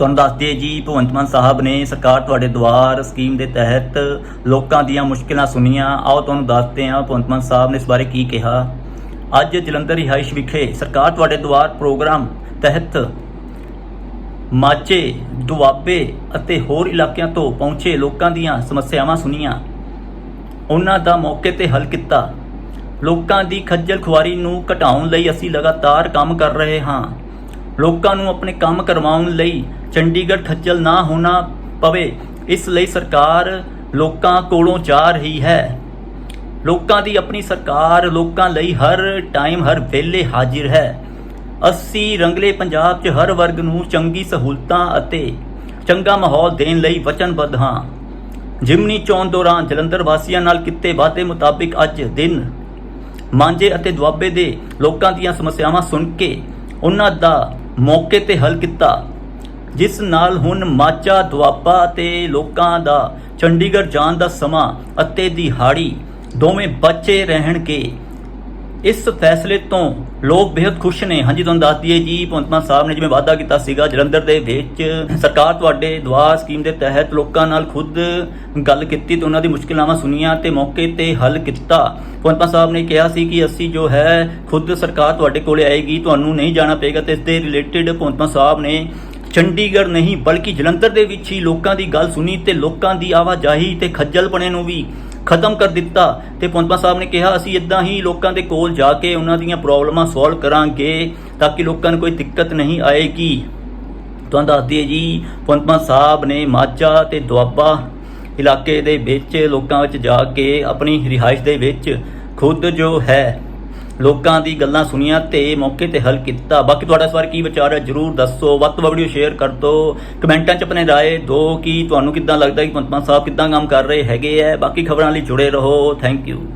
ਤੁਹਾਨੂੰ ਦੱਸ ਦਈਏ ਜੀ ਭਗਵੰਤ ਮਾਨ ਸਾਹਿਬ ਨੇ ਸਰਕਾਰ ਤੁਹਾਡੇ ਦੁਆਰ ਸਕੀਮ ਦੇ ਤਹਿਤ ਲੋਕਾਂ ਦੀਆਂ ਮੁਸ਼ਕਿਲਾਂ ਸੁਣੀਆਂ। ਆਓ ਤੁਹਾਨੂੰ ਦੱਸਦੇ ਹਾਂ ਭਗਵੰਤ ਮਾਨ ਸਾਹਿਬ ਨੇ ਇਸ ਬਾਰੇ ਕੀ ਕਿਹਾ। ਅੱਜ ਜਲੰਧਰ ਰਿਹਾਇਸ਼ ਵਿਖੇ ਸਰਕਾਰ ਤੁਹਾਡੇ ਦੁਆਰ ਪ੍ਰੋਗਰਾਮ ਤਹਿਤ ਮਾਝੇ ਦੁਆਬੇ ਅਤੇ ਹੋਰ ਇਲਾਕਿਆਂ ਤੋਂ ਪਹੁੰਚੇ ਲੋਕਾਂ ਦੀਆਂ ਸਮੱਸਿਆਵਾਂ ਸੁਣੀਆਂ। ਉਹਨਾਂ ਦਾ ਮੌਕੇ ਤੇ ਹੱਲ ਕੀਤਾ। ਲੋਕਾਂ ਦੀ ਖੱਜਲ ਖੁਆਰੀ ਨੂੰ ਘਟਾਉਣ ਲਈ ਅਸੀਂ ਲਗਾਤਾਰ ਕੰਮ ਕਰ ਰਹੇ ਹਾਂ। ਲੋਕਾਂ ਨੂੰ ਆਪਣੇ ਕੰਮ ਕਰਵਾਉਣ ਲਈ ਚੰਡੀਗੜ੍ਹ ਖੱਜਲ ਨਾ ਹੋਣਾ ਪਵੇ, ਇਸ ਲਈ ਸਰਕਾਰ ਲੋਕਾਂ ਕੋਲੋਂ ਜਾ ਰਹੀ ਹੈ। ਲੋਕਾਂ ਦੀ ਆਪਣੀ ਸਰਕਾਰ ਲੋਕਾਂ ਲਈ ਹਰ ਟਾਈਮ ਹਰ ਵੇਲੇ ਹਾਜ਼ਰ ਹੈ। ਅਸੀਂ ਰੰਗਲੇ ਪੰਜਾਬ 'ਚ ਹਰ ਵਰਗ ਨੂੰ ਚੰਗੀ ਸਹੂਲਤਾਂ ਅਤੇ ਚੰਗਾ ਮਾਹੌਲ ਦੇਣ ਲਈ ਵਚਨਬੱਧ ਹਾਂ। ਜਿਮਨੀ ਚੋਣ ਦੌਰਾਨ ਜਲੰਧਰ ਵਾਸੀਆਂ ਨਾਲ ਕੀਤੇ ਵਾਅਦੇ ਮੁਤਾਬਿਕ ਅੱਜ ਦਿਨ ਮਾਂਝੇ ਅਤੇ ਦੁਆਬੇ ਦੇ ਲੋਕਾਂ ਦੀਆਂ ਸਮੱਸਿਆਵਾਂ ਸੁਣ ਕੇ ਉਹਨਾਂ ਦਾ ਮੌਕੇ ਤੇ ਹੱਲ ਕੀਤਾ। ਜਿਸ ਨਾਲ ਹੁਣ ਮਾਚਾ, ਦੁਆਬਾ ਤੇ ਲੋਕਾਂ ਦਾ, ਚੰਡੀਗੜ੍ਹ ਜਾਣ ਦਾ ਸਮਾਂ ਅਤੇ ਦਿਹਾੜੀ ਦੋਵੇਂ ਬਚੇ ਰਹਿਣਗੇ। ਇਸ ਫੈਸਲੇ ਤੋਂ ਲੋਕ ਬੇहद ਖੁਸ਼ ਨੇ। ਹਾਂਜੀ, ਤੁਹਾਨੂੰ ਦੱਸ ਦਈਏ ਜੀ, ਭਗਵੰਤ ਮਾਨ ਸਾਹਿਬ ਨੇ ਜਿਵੇਂ ਵਾਅਦਾ ਕੀਤਾ ਸੀਗਾ ਜਲੰਧਰ ਦੇ ਵਿੱਚ, ਸਰਕਾਰ ਤੁਹਾਡੇ ਦੁਆ ਸਕੀਮ ਦੇ ਤਹਿਤ ਲੋਕਾਂ ਨਾਲ ਖੁਦ ਗੱਲ ਕੀਤੀ ਤੇ ਉਹਨਾਂ ਦੀ ਮੁਸ਼ਕਿਲਾਵਾਂ ਸੁਣੀਆਂ ਤੇ ਮੌਕੇ ਤੇ ਹੱਲ ਕੀਤਾ। ਭਗਵੰਤ ਸਾਹਿਬ ਨੇ ਕਿਹਾ ਸੀ ਕਿ ਅਸੀਂ ਜੋ ਹੈ, ਖੁਦ ਸਰਕਾਰ ਤੁਹਾਡੇ ਕੋਲੇ ਆਏਗੀ, ਤੁਹਾਨੂੰ ਨਹੀਂ ਜਾਣਾ ਪਏਗਾ ਤੇ ਇਸ ਦੇ ਰਿਲੇਟਡ ਭਗਵੰਤ ਸਾਹਿਬ ਨੇ ਚੰਡੀਗੜ੍ਹ ਨਹੀਂ, ਬਲਕਿ ਜਲੰਧਰ ਦੇ ਵਿੱਚ ਹੀ ਲੋਕਾਂ ਦੀ ਗੱਲ ਸੁਣੀ ਤੇ ਲੋਕਾਂ ਦੀ ਆਵਾਜਾਈ ਤੇ ਖੱਜਲਪਣੇ ਨੂੰ ਵੀ ਖਤਮ ਕਰ ਦਿੱਤਾ। ਤੇ ਪੌਂਪਾ ਸਾਹਿਬ ਨੇ ਕਿਹਾ, ਅਸੀਂ ਇਦਾਂ ਹੀ ਲੋਕਾਂ ਦੇ ਕੋਲ ਜਾ ਕੇ ਉਹਨਾਂ ਦੀਆਂ ਪ੍ਰੋਬਲਮਾਂ ਸੋਲਵ ਕਰਾਂਗੇ ਤਾਂ ਕਿ ਲੋਕਾਂ ਨੂੰ ਕੋਈ ਦਿੱਕਤ ਨਹੀਂ ਆਏਗੀ। ਤੁਹਾਨੂੰ ਦੱਸ ਦਈਏ ਜੀ ਪੌਂਪਾ ਸਾਹਿਬ ਨੇ ਮਾਝਾ ਤੇ ਦੁਆਬਾ ਇਲਾਕੇ ਦੇ ਵਿੱਚ ਲੋਕਾਂ ਵਿੱਚ ਜਾ ਕੇ ਆਪਣੀ ਰਿਹਾਇਸ਼ ਦੇ ਵਿੱਚ ਖੁਦ ਜੋ ਹੈ ਲੋਕਾਂ ਦੀ ਗੱਲਾਂ ਸੁਣੀਆਂ ਤੇ ਮੌਕੇ ਤੇ ਹੱਲ ਕੀਤਾ। ਬਾਕੀ ਤੁਹਾਡਾ ਇਸ ਵਾਰ ਕੀ ਵਿਚਾਰ ਹੈ? ਜਰੂਰ ਦੱਸੋ। ਵੱਧ ਤੋਂ ਵੱਧ ਵੀਡੀਓ ਸ਼ੇਅਰ ਕਰ ਦਿਓ। ਕਮੈਂਟਾਂ 'ਚ ਆਪਣੇ ਰਾਏ ਦਿਓ ਕਿ ਤੁਹਾਨੂੰ ਕਿੱਦਾਂ ਲੱਗਦਾ ਕਿ ਪੰਤਮਾਨ ਸਾਹਿਬ ਕਿੱਦਾਂ ਕੰਮ ਕਰ ਰਹੇ ਹੈਗੇ ਆ ਬਾਕੀ ਖਬਰਾਂ ਲਈ ਜੁੜੇ ਰਹੋ। Thank you